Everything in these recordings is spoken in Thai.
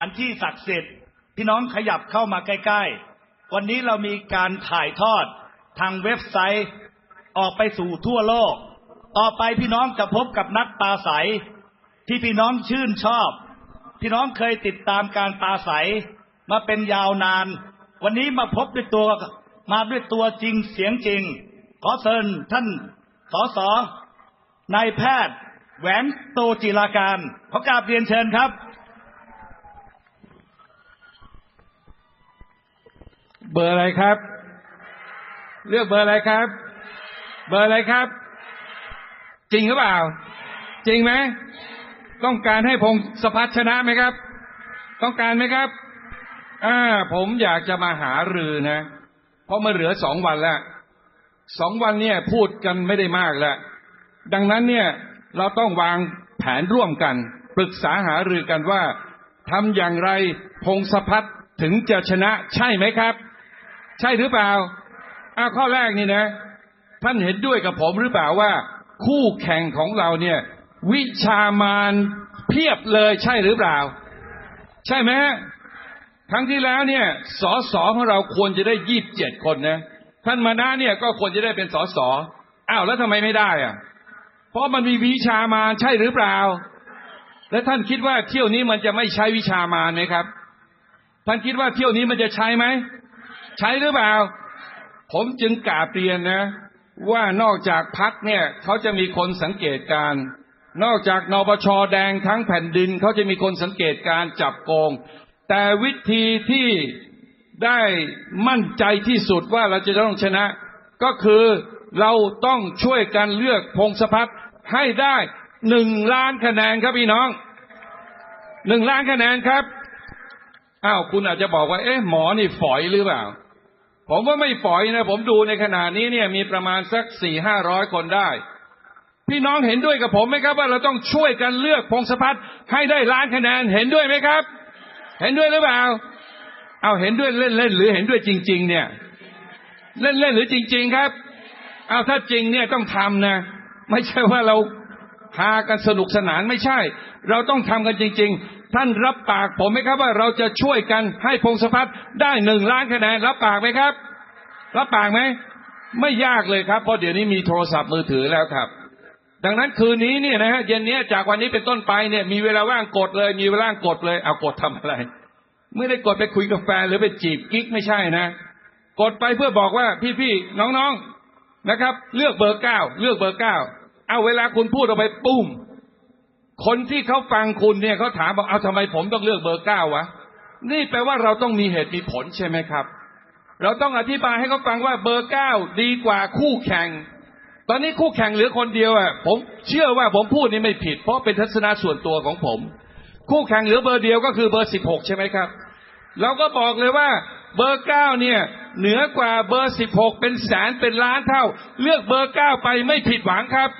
อันที่ศักดิ์สิทธิ์พี่น้องขยับเข้ามาใกล้ ๆ วันนี้เรามีการถ่ายทอดทางเว็บไซต์ออกไปสู่ทั่วโลก ต่อไปพี่น้องจะพบกับนักปราศัยที่พี่น้องชื่นชอบ พี่น้องเคยติดตามการปราศัยมาเป็นยาวนาน วันนี้มาพบด้วยตัวมาด้วยตัวจริงเสียงจริง ขอเชิญท่านสสนายแพทย์ แหวนโตจิราการขอกราบเรียนเชิญครับ เบอร์อะไรครับ เลือกเบอร์อะไรครับ เบอร์อะไรครับ จริงหรือเปล่า จริงไหมต้องการให้พงศพัฒน์ชนะไหมครับ ต้องการไหมครับอ่าผมอยากจะมาหารือนะ เพราะมันเหลือสองวันแล้วสองวันเนี่ยพูดกันไม่ได้มากแล้ว ดังนั้นเนี่ยเราต้องวางแผนร่วมกัน ปรึกษาหารือกันว่าทำอย่างไรพงศพัฒน์ถึงจะชนะใช่ไหมครับ ใช่หรือเปล่าอ้าวข้อแรกนี่นะ ท่านเห็นด้วยกับผมหรือเปล่าว่า คู่แข่งของเราเนี่ย วิชามานเพียบเลยใช่หรือเปล่า ใช่ไหมครั้งที่แล้วเนี่ยสอสอของเราควรจะได้ยี่บเจ็ดคนนะ ท่านมานะเนี่ยก็ควรจะได้เป็นสอสออ้าวแล้วทำไมไม่ได้อะ เพราะมันมีวิชามานใช่หรือเปล่า และท่านคิดว่าเที่ยวนี้มันจะไม่ใช้วิชามานไหมครับ ท่านคิดว่าเที่ยวนี้มันจะใช้ไหม ใช้หรือเปล่า ผมจึงกราบเรียนนะ ว่านอกจากพักเนี่ยเขาจะมีคนสังเกตการ นอกจากนปชแดงทั้งแผ่นดินเขาจะมีคนสังเกตการจับโกง แต่วิธีที่ได้มั่นใจที่สุดว่าเราจะต้องชนะ ก็คือเราต้องช่วยกันเลือกพงศพัฒน์ให้ได้หนึ่งล้านคะแนนครับพี่น้องหนึ่งล้านคะแนนครับอ้าวคุณอาจจะบอกว่า เอ๊ะหมอนี่ฝอยหรือเปล่า ผมว่าไม่ฝอยนะ ผมดูในขณะนี้เนี่ยมีประมาณสักสี่ห้าร้อยคนได้ พี่น้องเห็นด้วยกับผมไหมครับ ว่าเราต้องช่วยกันเลือกพงศพัฒน์ให้ได้ล้านคะแนนเห็นด้วยไหมครับ เห็นด้วยหรือเปล่า เอาเห็นด้วยเล่นเล่นหรือเห็นด้วยจริง ๆ เนี่ย เล่นเล่นหรือจริง ๆครับ เอาถ้าจริงเนี่ยต้องทำนะ ไม่ใช่ว่าเราพากันสนุกสนานไม่ใช่ เราต้องทำกันจริง ๆ ท่านรับปากผมไหมครับว่าเราจะช่วยกันให้พงศพัฒน์ได้หนึ่งล้านคะแนนรับปากไหมครับ รับปากไหมไม่ยากเลยครับเพราะเดี๋ยวนี้มีโทรศัพท์มือถือแล้วครับ ดังนั้นคืนนี้เนี่ยนะฮะเย็นนี้จากวันนี้เป็นต้นไปเนี่ย มีเวลาว่างกดเลย มีเวลาว่างกดเลยเอากดทำอะไร ไม่ได้กดไปคุยกับแฟนหรือไปจีบกิ๊กไม่ใช่นะ กดไปเพื่อบอกว่าพี่ๆน้องๆนะครับ เลือกเบอร์เก้าเลือกเบอร์เก้าเอาเวลาคุณพูดออกไปปุ้ม คนที่เขาฟังคุณเนี่ยเขาถามบอกเอาทำไมผมต้องเลือกเบอร์เก้าวะนี่แปลว่าเราต้องมีเหตุมีผลใช่ไหมครับ เราต้องอธิบายให้เขาฟังว่าเบอร์เก้าดีกว่าคู่แข่ง ตอนนี้คู่แข่งเหลือคนเดียวอะผมเชื่อว่าผมพูดนี่ไม่ผิด เพราะเป็นทัศนะส่วนตัวของผม คู่แข่งเหลือเบอร์เดียวก็คือเบอร์สิบหกใช่ไหมครับเราก็บอกเลยว่าเบอร์เก้าเนี่ย เหนือกว่าเบอร์สิบหกเป็นแสนเป็นล้านเท่า เลือกเบอร์เก้าไปไม่ผิดหวังครับ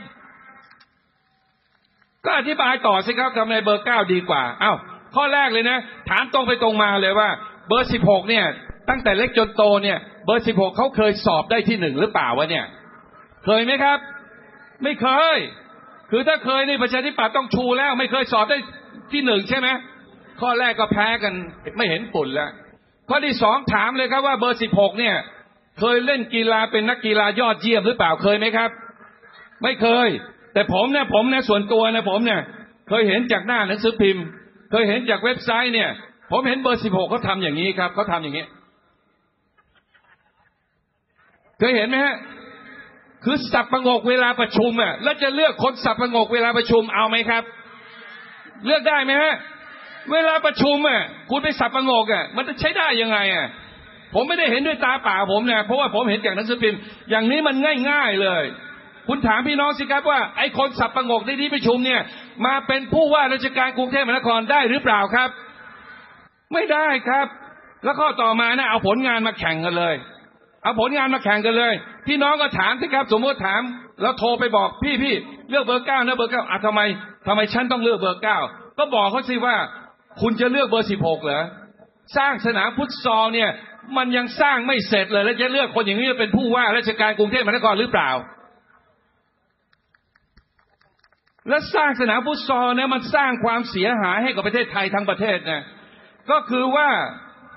ก็อธิบายต่อสิครับทำไมเบอร์เก้าดีกว่า เอ้า ข้อแรกเลยนะ ถามตรงไปตรงมาเลยว่า เบอร์สิบหกเนี่ย ตั้งแต่เล็กจนโตเนี่ย เบอร์สิบหกเขาเคยสอบได้ที่หนึ่งหรือเปล่าวะเนี่ย เคยไหมครับ ไม่เคย คือถ้าเคยนี่ประชาธิปัตย์ต้องชูแล้ว ไม่เคยสอบได้ที่หนึ่งใช่ไหมข้อแรกก็แพ้กันไม่เห็นปุ่นแล้วข้อที่สองถามเลยครับว่าเบอร์สิบหกเนี่ย เคยเล่นกีฬาเป็นนักกีฬายอดเยี่ยมหรือเปล่าเคยไหมครับ ไม่เคย แต่ผมเนี่ยผมเนี่ยส่วนตัวนะผมเนี่ย เคยเห็นจากหน้าหนังสือพิมพ์ เคยเห็นจากเว็บไซต์เนี่ย ผมเห็นเบอร์สิบหกเขาทำอย่างนี้ครับเขาทำอย่างนี้ เคยเห็นไหมฮะ คือสับประงกเวลาประชุมอะแล้วจะเลือกคนสับประงกเวลาประชุมเอาไหมครับ เลือกได้ไหมฮะเวลาประชุมอะคุณไปสับประงกอะมันจะใช้ได้ยังไงอะผมไม่ได้เห็นด้วยตาเปล่าผมเนี่ยเพราะว่าผมเห็นจากหนังสือพิมพ์อย่างนี้มันง่าย ๆ เลย คุณถามพี่น้องสิครับว่าไอ้คนสับประงกในที่ประชุมเนี่ย มาเป็นผู้ว่าราชการกรุงเทพมหานครได้หรือเปล่าครับ ไม่ได้ครับ แล้วข้อต่อมานะเอาผลงานมาแข่งกันเลย เอาผลงานมาแข่งกันเลย พี่น้องก็ถามสิครับ สมมติถาม แล้วโทรไปบอกพี่พี่เลือกเบอร์เก้านะเบอร์เก้าอะทำไมทำไมฉันต้องเลือกเบอร์เก้าก็บอกเขาสิว่าคุณจะเลือกเบอร์สิบหกเหรอสร้างสนามฟุตซอลเนี่ย มันยังสร้างไม่เสร็จเลย แล้วจะเลือกคนอย่างนี้เป็นผู้ว่าราชการกรุงเทพมหานครหรือเปล่า และสร้างสนามฟุตซอลเนี่ยมันสร้างความเสียหายให้กับประเทศไทยทั้งประเทศนะก็คือว่า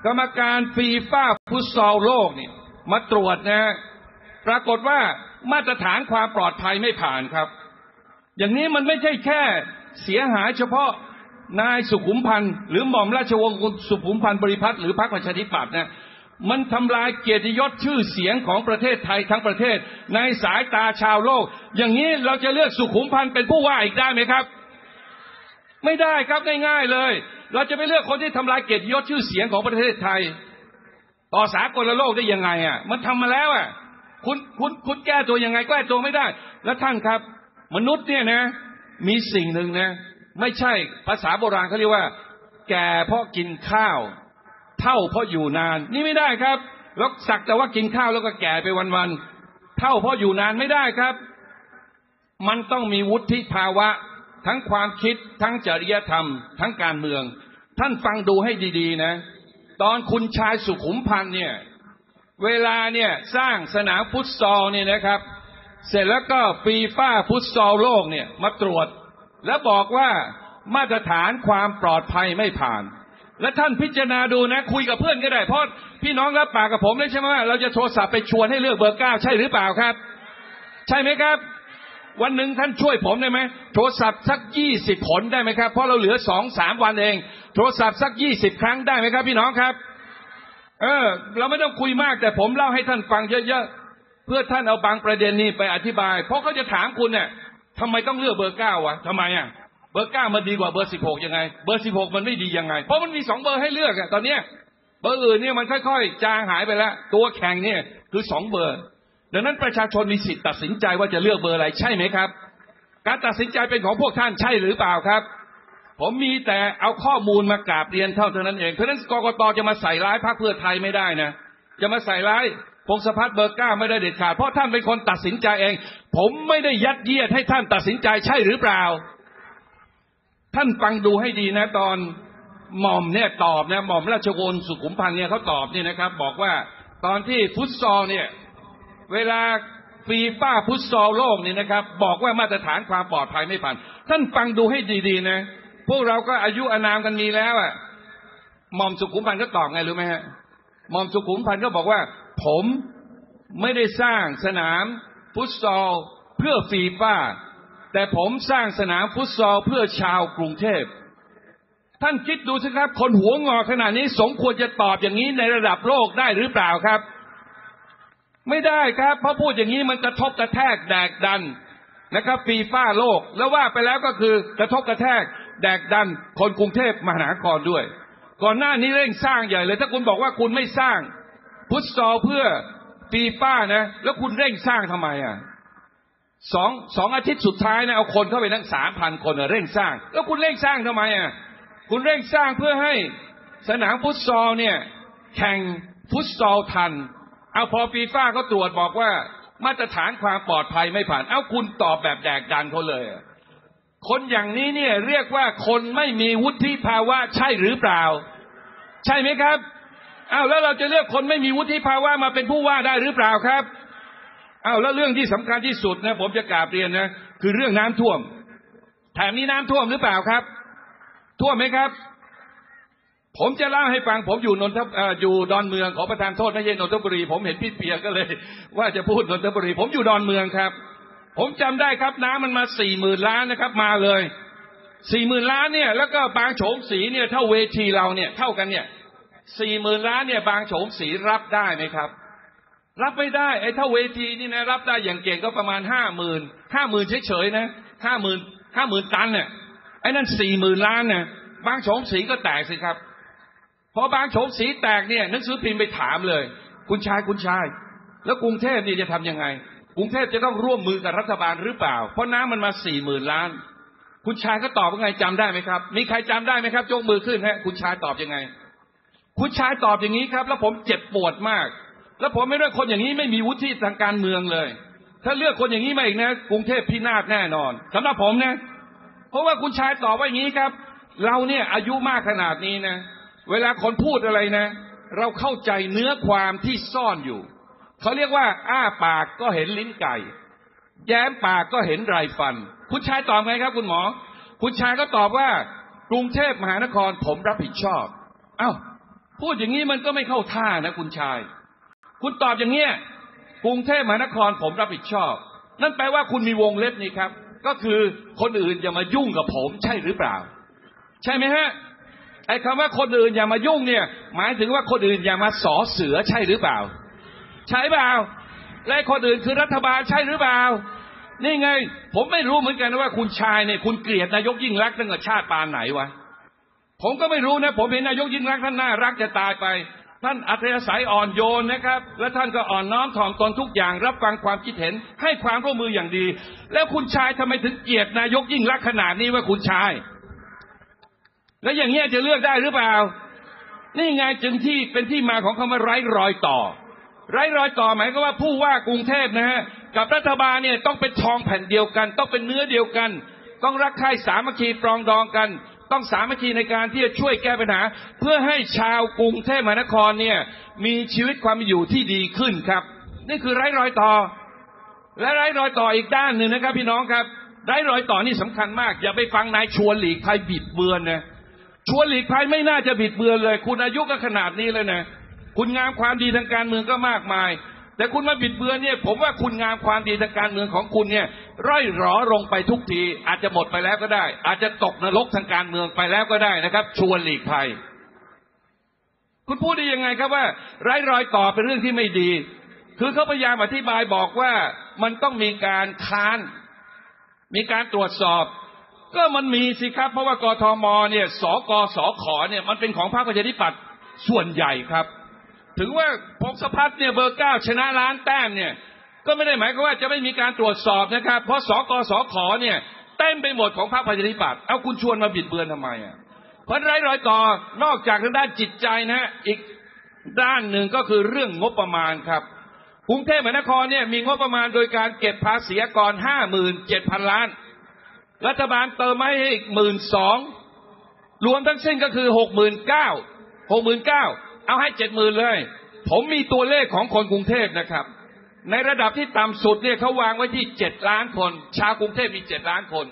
กรรมการฟีฟ่าฟุตซอลโลกเนี่ยมาตรวจนะปรากฏว่ามาตรฐานความปลอดภัยไม่ผ่านครับ อย่างนี้มันไม่ใช่แค่เสียหายเฉพาะนายสุขุมพันธ์หรือหม่อมราชวงศ์สุขุมพันธ์บริพัตรหรือพรรคประชาธิปัตย์นะ มันทำลายเกียรติยศชื่อเสียงของประเทศไทยทั้งประเทศ ในสายตาชาวโลก อย่างนี้เราจะเลือกสุขุมพันธ์เป็นผู้ว่าอีกได้ไหมครับ ไม่ได้ครับง่ายๆเลย เราจะไปเลือกคนที่ทำลายเกียรติยศชื่อเสียงของประเทศไทย ต่อสากลโลกได้ยังไงอะ มันทำมาแล้วอะ คุณคุณคุณแก้ตัวยังไงแก้ตัวไม่ได้ แล้วท่านครับ มนุษย์เนี่ยนะ มีสิ่งหนึ่งนะ ไม่ใช่ภาษาโบราณเขาเรียกว่า แก่เพราะกินข้าว เท่าเพราะอยู่นาน นี่ไม่ได้ครับแล้วสักแต่ว่ากินข้าวแล้วก็แก่ไปวันๆเท่าเพราะอยู่นานไม่ได้ครับ มันต้องมีวุฒิภาวะ ทั้งความคิดทั้งจริยธรรม ทั้งการเมือง ท่านฟังดูให้ดี ๆ นะ ตอนคุณชายสุขุมพันธ์เนี่ย เวลาเนี่ยสร้างสนามฟุตซอลเนี่ยนะครับ เสร็จแล้วก็ฟีฟ่าฟุตซอลโลกเนี่ยมาตรวจ แล้วบอกว่ามาตรฐานความปลอดภัยไม่ผ่าน และท่านพิจารณาดูนะ คุยกับเพื่อนก็ได้เพราะพี่น้องรับปากกับผมเลยใช่ไหมว่าเราจะโทรศัพท์ไปชวนให้เลือกเบอร์เก้าใช่หรือเปล่าครับ ใช่ไหมครับ วันหนึ่งท่านช่วยผมได้ไหมโทรศัพท์สักยี่สิบผลได้ไหมครับ เพราะเราเหลือสองสามวันเอง โทรศัพท์สักยี่สิบครั้งได้ไหมครับ พี่น้องครับ เออ เราไม่ต้องคุยมากแต่ผมเล่าให้ท่านฟังเยอะๆเพื่อท่านเอาบางประเด็นนี้ไปอธิบาย เพราะเขาจะถามคุณเนี่ยทำไมต้องเลือกเบอร์เก้าวะทำไมอะ เบอร์เก้ามันดีกว่าเบอร์สิบหกยังไง เบอร์สิบหกมันไม่ดียังไง เพราะมันมีสองเบอร์ให้เลือกอะตอนเนี้ยเบอร์อื่นเนี่ยมันค่อยๆ จางหายไปแล้ว ตัวแข่งเนี่ยคือสองเบอร์ ดังนั้นประชาชนมีสิทธิ์ตัดสินใจว่าจะเลือกเบอร์อะไรใช่ไหมครับ การตัดสินใจเป็นของพวกท่านใช่หรือเปล่าครับ ผมมีแต่เอาข้อมูลมากราบเรียนเท่านั้นเอง เพราะนั้นกรกตจะมาใส่ร้ายพรรคเพื่อไทยไม่ได้นะ จะมาใส่ร้ายพงศพัฒน์เบอร์เก้าไม่ได้เด็ดขาดเพราะท่านเป็นคนตัดสินใจเอง ผมไม่ได้ยัดเยียดให้ท่านตัดสินใจใช่หรือเปล่า ท่านฟังดูให้ดีนะ ตอนหม่อมเนี่ยตอบนะหม่อมราชวงศ์สุขุมพันธ์เนี่ยเขาตอบเนี่ยนะครับ บอกว่าตอนที่ฟุตซอลเนี่ย เวลาฟีฟ่าฟุตซอลโลกนี่นะครับ บอกว่ามาตรฐานความปลอดภัยไม่ผ่าน ท่านฟังดูให้ดีๆนะ พวกเราก็อายุอานามกันมีแล้วอะหม่อมสุขุมพันธ์ก็ตอบไงรู้ไหมฮะหม่อมสุขุมพันธ์ก็บอกว่า ผมไม่ได้สร้างสนามฟุตซอลเพื่อฟีฟ่า แต่ผมสร้างสนามฟุตซอลเพื่อชาวกรุงเทพ ท่านคิดดูสิครับ คนหัวงอขนาดนี้สมควรจะตอบอย่างนี้ในระดับโลกได้หรือเปล่าครับ ไม่ได้ครับ เพราะพูดอย่างนี้มันกระทบกระแทกแดกดันนะครับฟีฟ่าโลก แล้วว่าไปแล้วก็คือกระทบกระแทก แดกดัน คนกรุงเทพมหานครด้วย ก่อนหน้านี้เร่งสร้างใหญ่เลย ถ้าคุณบอกว่าคุณไม่สร้างฟุตซอลเพื่อฟีฟ่านะ แล้วคุณเร่งสร้างทำไมอะ สองสองอาทิตย์สุดท้ายนะเอาคนเข้าไปทั้งสามพันคนอะเร่งสร้าง แล้วคุณเร่งสร้างทำไมอะคุณเร่งสร้างเพื่อให้สนามฟุตซอลเนี่ย แข่งฟุตซอลทัน เอาพอฟีฟ่าเขาตรวจบอกว่ามาตรฐานความปลอดภัยไม่ผ่าน เอาคุณตอบแบบแดกดันเขาเลย คนอย่างนี้เนี่ยเรียกว่าคนไม่มีวุฒิภาวะใช่หรือเปล่า ใช่ไหมครับเอาวแล้วเราจะเลือกคนไม่มีวุฒิภาวะมาเป็นผู้ว่าได้หรือเปล่าครับ เอาแล้วเรื่องที่สำคัญที่สุดนะผมจะกราบเรียนนะคือเรื่องน้ำท่วมแถมนี้น้ำท่วมหรือเปล่าครับ ท่วมไหมครับ ผมจะเล่าให้ฟัง ผมอยู่นนทออยู่ดอนเมืองขอประทานโทษไม่ใช่นนทบุรี ผมเห็นพี่เปียก็เลย ว่าจะพูดนนทบุรี ผมอยู่ดอนเมืองครับ ผมจำได้ครับ น้ำมันมาสี่หมื่นล้านนะครับ มาเลยสี่หมื่นล้านเนี่ย แล้วก็บางโฉมสีเนี่ยเท่าเวทีเราเนี่ยเท่ากันเนี่ยสี่หมื่นล้านเนี่ย บางโฉมสีรับได้ไหมครับ รับไม่ได้ไอ้เท่าเวทีนี่นะ รับได้อย่างเก่งก็ประมาณห้าหมื่นห้าหมื่นเฉยๆนะห้าหมื่นห้าหมื่นตันเนี่ยไอ้นั่นสี่หมื่นล้านเนี่ยบางโฉมสีก็แตกสิครับพอบางโฉมสีแตกเนี่ยหนังสือพิมพ์ไปถามเลย คุณชายคุณชาย แล้วกรุงเทพนี่จะทำยังไง กรุงเทพจะต้องร่วมมือกับรัฐบาลหรือเปล่า เพราะน้ำมันมาสี่หมื่นล้าน คุณชายก็ตอบว่าไงจำได้ไหมครับ มีใครจำได้ไหมครับยกมือขึ้นฮะคุณชายตอบยังไง คุณชายตอบอย่างนี้ครับ แล้วผมเจ็บปวดมาก แล้วผมไม่ได้คนอย่างนี้ไม่มีวุฒิทางการเมืองเลย ถ้าเลือกคนอย่างนี้มาอีกนะกรุงเทพพินาศแน่นอนสำหรับผมนะ เพราะว่าคุณชายตอบว่าอย่างนี้ครับ เราเนี่ยอายุมากขนาดนี้นะ เวลาคนพูดอะไรนะ เราเข้าใจเนื้อความที่ซ่อนอยู่ เขาเรียกว่า อ้าปากก็เห็นลิ้นไก่ แย้มปากก็เห็นไรฟัน คุณชายตอบไงครับ คุณหมอ คุณชายก็ตอบว่ากรุงเทพมหานครผมรับผิดชอบ เอ้าพูดอย่างนี้มันก็ไม่เข้าท่านะ คุณชาย คุณตอบอย่างเงี้ยกรุงเทพมหานครผมรับผิดชอบ นั่นแปลว่าคุณมีวงเล็บนี่ครับ ก็คือคนอื่นอย่ามายุ่งกับผมใช่หรือเปล่า ใช่ไหมฮะไอ้คำว่าคนอื่นอย่ามายุ่งเนี่ย หมายถึงว่าคนอื่นอย่ามาสอเสือใช่หรือเปล่า ใช่เปล่า และคนอื่นคือรัฐบาลใช่หรือเปล่า นี่ไง ผมไม่รู้เหมือนกันว่าคุณชายเนี่ยคุณเกลียดนายกยิ่งรักตั้งแต่ชาติปานไหนวะผมก็ไม่รู้นะ ผมเห็นนายกยิ่งรักท่านน่ารักจะตายไป ท่านอัธยาศัยอ่อนโยนนะครับ และท่านก็อ่อนน้อมถ่อมตนทุกอย่าง รับฟังความคิดเห็น ให้ความร่วมมืออย่างดี แล้วคุณชายทำไมถึงเกลียดนายกยิ่งรักขนาดนี้ว่าคุณชาย แล้วอย่างเงี้ยจะเลือกได้หรือเปล่า นี่ไงจึงที่เป็นที่มาของคำว่าไร้รอยต่อ ไร้รอยต่อหมายก็ว่าผู้ว่ากรุงเทพนะฮะกับรัฐบาลเนี่ยต้องเป็นทองแผ่นเดียวกัน ต้องเป็นเนื้อเดียวกัน ต้องรักใคร่สามัคคีปรองดองกัน ต้องสามัคคีในการที่จะช่วยแก้ปัญหา เพื่อให้ชาวกรุงเทพมหานครเนี่ยมีชีวิตความอยู่ที่ดีขึ้นครับ นี่คือไร้รอยต่อ และไร้รอยต่ออีกด้านหนึ่งนะครับ พี่น้องครับไร้รอยต่อนี่สำคัญมาก อย่าไปฟังนายชวนหลีกภัยบิดเบือนนะชวนหลีกภัยไม่น่าจะบิดเบือนเลย คุณอายุก็ขนาดนี้เลยนะคุณงามความดีทางการเมืองก็มากมาย แต่คุณมาบิดเบือนเนี่ย ผมว่าคุณงามความดีทางการเมืองของคุณเนี่ยร่อยหรอลงไปทุกที อาจจะหมดไปแล้วก็ได้ อาจจะตกนรกทางการเมืองไปแล้วก็ได้นะครับ ชวนหลีกภัย คุณพูดได้ยังไงครับว่า ไร้รอยต่อเป็นเรื่องที่ไม่ดี คือเขาพยายามอธิบายบอกว่ามันต้องมีการค้าน มีการตรวจสอบก็มันมีสิครับ เพราะว่ากทมเนี่ย สกสขเนี่ยมันเป็นของพรรคประชาธิปัตย์ส่วนใหญ่ครับ ถึงว่าพงศพัฒน์เนี่ยเบอร์เก้าชนะล้านแต้มเนี่ย ก็ไม่ได้หมายความว่าจะไม่มีการตรวจสอบนะครับ เพราะสกสขเนี่ยเต็มไปหมดของพรรคประชาธิปัตย์เอาคุณชวนมาบิดเบือนทำไมอะเพราะไร้รอยต่อนอกจากทางด้านจิตใจนะฮะอีกด้านหนึ่งก็คือเรื่องงบประมาณครับกรุงเทพมหานครเนี่ยมีงบประมาณโดยการเก็บภาษีกรห้าหมื่นเจ็ดพันล้าน รัฐบาลเติมมาให้อีกหมื่นสองรวมทั้งสิ้นก็คือหกหมื่นเก้าหกหมื่นเก้า เอาให้เจ็ดหมื่นเลย ผมมีตัวเลขของคนกรุงเทพนะครับ ในระดับที่ต่ำสุดเนี่ยเขาวางไว้ที่เจ็ดล้านคน ชาวกรุงเทพมีเจ็ดล้านคน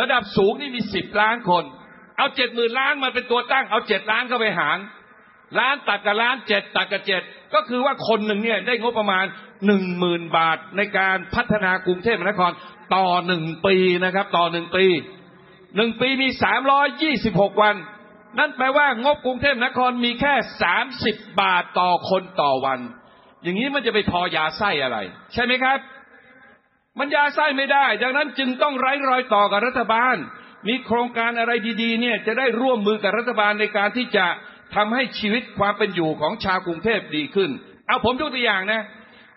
ระดับสูงนี่มีสิบล้านคน เอาเจ็ดหมื่นล้านมาเป็นตัวตั้ง เอาเจ็ดล้านเข้าไปหารล้านตัดกับล้านเจ็ดตัดกับเจ็ดก็คือว่าคนหนึ่งเนี่ยได้งบประมาณหนึ่งหมื่นบาทในการพัฒนากรุงเทพมหานครต่อหนึ่งปีนะครับ ต่อหนึ่งปีหนึ่งปีมีสามร้อยยี่สิบหกวัน นั่นแปลว่างบกรุงเทพนครมีแค่สามสิบบาทต่อคนต่อวัน อย่างนี้มันจะไปพอยาไส้อะไร ใช่ไหมครับ มันยาไส้ไม่ได้ ดังนั้นจึงต้องไร้รอยต่อกับรัฐบาล มีโครงการอะไรดีๆ เนี่ยจะได้ร่วมมือกับรัฐบาลในการที่จะทำให้ชีวิตความเป็นอยู่ของชาวกรุงเทพดีขึ้น เอาผมยกตัวอย่างนะ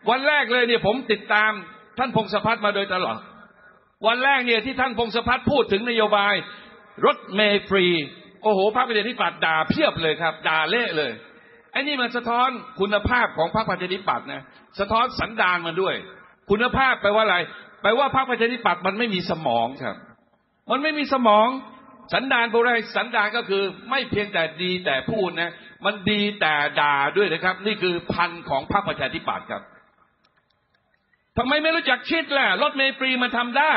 วันแรกเลยเนี่ยผมติดตามท่านพงศพัฒน์มาโดยตลอด วันแรกเนี่ยที่ท่านพงศพัฒน์พูดถึงนโยบาย รถเมล์ฟรี โอ้โหพรรคประชาธิปัตย์ด่าเพียบเลยครับ ด่าเละเลยไอ้นี่มันสะท้อนคุณภาพของพรรคประชาธิปัตย์นะสะท้อนสันดานมันด้วย คุณภาพแปลว่าอะไรแปลว่าพรรคประชาธิปัตย์มันไม่มีสมองครับ มันไม่มีสมอง สันดานโบราณสันดานก็คือ ไม่เพียงแต่ดีแต่พูดนะ มันดีแต่ด่าด้วยนะครับ นี่คือพันของพรรคประชาธิปัตย์ครับทำไมไม่รู้จักคิดล่ะรถเมล์ฟรีมันทำได้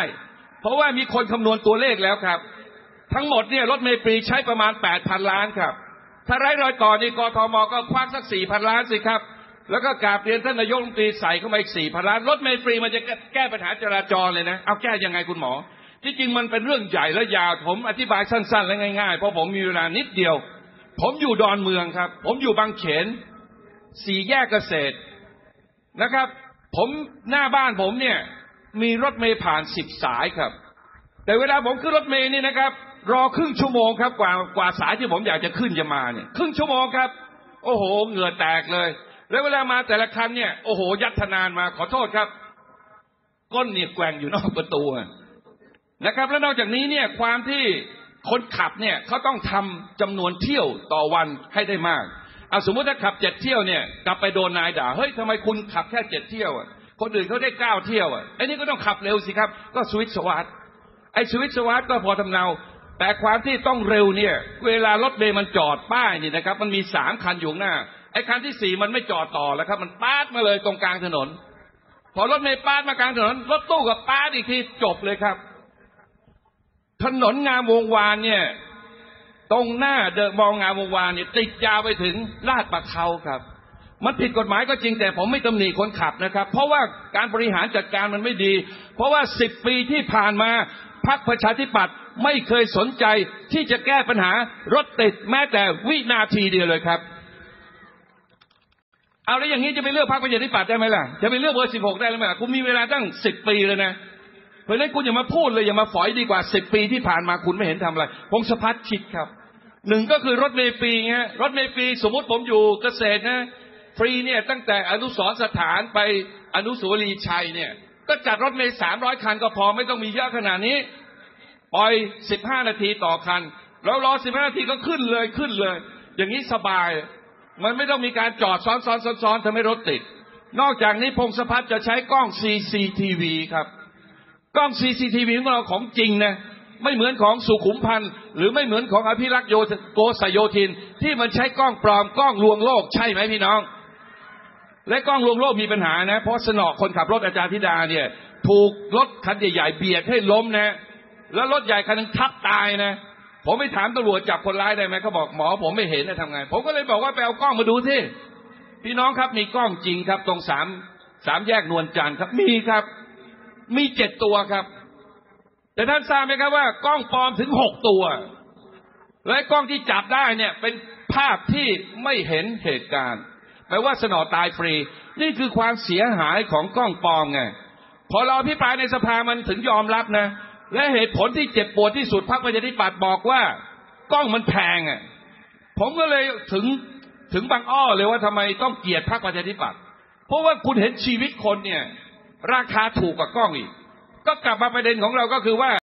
เพราะว่ามีคนคำนวณตัวเลขแล้วครับ ทั้งหมดเนี่ยรถเมล์ฟรีใช้ประมาณแปดพันล้านครับ ถ้าไร้รอยต่อนี่กทมก็ควักสักสี่พันล้านสิครับ แล้วก็กราบเรียนท่านนายกรัฐมนตรีใส่เข้ามาอีกสี่พันล้าน รถเมล์ฟรีมันจะแก้ปัญหาจราจรเลยนะ เอาแก้ยังไงคุณหมอ ที่จริงมันเป็นเรื่องใหญ่และยาว ผมอธิบายสั้น ๆ และง่ายๆ เพราะผมมีเวลานิดเดียว ผมอยู่ดอนเมืองครับ ผมอยู่บางเขน สี่แยกเกษตรนะครับ ผมหน้าบ้านผมเนี่ยมีรถเมล์ผ่านสิบสายครับ แต่เวลาผมขึ้นรถเมล์นี่นะครับ รอครึ่งชั่วโมงครับ กว่ากว่าสายที่ผมอยากจะขึ้นจะมาเนี่ยครึ่งชั่วโมงครับ โอ้โหเหงื่อแตกเลย แล้วเวลามาแต่ละคันเนี่ยโอ้โหยัดทนานมาขอโทษครับ ก้นเนี่ยแกว่งอยู่นอกประตูนะครับ แล้วนอกจากนี้เนี่ยความที่คนขับเนี่ยเขาต้องทำจำนวนเที่ยวต่อวันให้ได้มากเอาสมมติถ้าขับเจ็ดเที่ยวเนี่ยกลับไปโดนนายด่าเฮ้ยทำไมคุณขับแค่เจ็ดเที่ยวอะคนอื่นเขาได้เก้าเที่ยวอะไอ้นี่ก็ต้องขับเร็วสิครับ ก็สวิตสวัสดไอ้สวิตสวัสดก็พอทำเนา แต่ความที่ต้องเร็วเนี่ย เวลารถเมย์มันจอดป้ายนี่นะครับ มันมีสามคันอยู่หน้าไอ้คันที่สี่มันไม่จอดต่อแล้วครับ มันปาดมาเลยตรงกลางถนน พอรถเมย์ปาดมากลางถนนรถตู้กับปาดอีกทีจบเลยครับ ถนนงามวงวานเนี่ย ตรงหน้าเดอะมองงามวงวานเนี่ย ติดยาวไปถึงลาดปะเขาครับ มันผิดกฎหมายก็จริงแต่ผมไม่ตำหนิคนขับนะครับ เพราะว่าการบริหารจัดการมันไม่ดี เพราะว่าสิบปีที่ผ่านมาพรรคประชาธิปัตย์ ไม่เคยสนใจที่จะแก้ปัญหารถติดแม้แต่วินาทีเดียวเลยครับ เอาแล้วอย่างนี้จะไปเลือกพรรคประชาธิปัตย์ได้ไหมล่ะ จะไปเลือกเบอร์สิบหกได้หรือไม่ล่ะคุณมีเวลาตั้งสิบปีเลยนะ เพราะนั้นคุณอย่ามาพูดเลยอย่ามาฝอยดีกว่าสิบปีที่ผ่านมาคุณไม่เห็นทำอะไรพงศพัฒน์คิดครับหนึ่งก็คือรถเมล์ฟรีฮะรถเมล์ฟรีสมมติผมอยู่เกษตรนะฟรีเนี่ยตั้งแต่อนุสรสถานไปอนุสาวรีย์ชัยเนี่ย ก็จัดรถเมล์สามร้อยคันก็พอไม่ต้องมีเยอะขนาดนี้ ปล่อยสิบห้านาทีต่อคัน แล้วรอสิบห้านาทีก็ขึ้นเลยขึ้นเลย อย่างนี้สบาย มันไม่ต้องมีการจอดซ้อนซ้อนซ้อนซ้อนทำให้รถติด นอกจากนี้พงศพัฒน์จะใช้กล้อง CCTV ครับ กล้อง CCTV ของเราของจริงนะไม่เหมือนของสุขุมพันธ์หรือไม่เหมือนของอภิรักษ์โยธโกสยโยธิน ที่มันใช้กล้องปลอมกล้องลวงโลกใช่ไหมพี่น้อง และกล้องลวงโลกมีปัญหานะ เพราะสนอคนขับรถอาจารย์ธิดาเนี่ย ถูกรถคันใหญ่ๆเบียดให้ล้มนะ แล้วรถใหญ่คันนึงทับตายนะ ผมไปถามตำรวจจับคนร้ายได้ไหมเขาบอกหมอผมไม่เห็นนะทำไง ผมก็เลยบอกว่าไปเอากล้องมาดูที่พี่น้องครับมีกล้องจริงครับ ตรงสามสามแยกนวลจันทร์ครับ มีครับ มีเจ็ดตัวครับ แต่ท่านทราบไหมครับว่ากล้องปลอมถึงหกตัว และกล้องที่จับได้เนี่ย เป็นภาพที่ไม่เห็นเหตุการณ์แปลว่าสนอตายฟรี นี่คือความเสียหายของกล้องปลอมไงพอเราพิปรายในสภามันถึงยอมรับนะ และเหตุผลที่เจ็บปวดที่สุดพรรคประชาธิปัตย์บอกว่ากล้องมันแพงอะผมก็เลยถึงถึงบางอ้อเลยว่าทำไมต้องเกลียดพรรคประชาธิปัตย์เพราะว่าคุณเห็นชีวิตคนเนี่ย ราคาถูกกว่ากล้องอีก ก็กลับมาประเด็นของเราก็คือว่า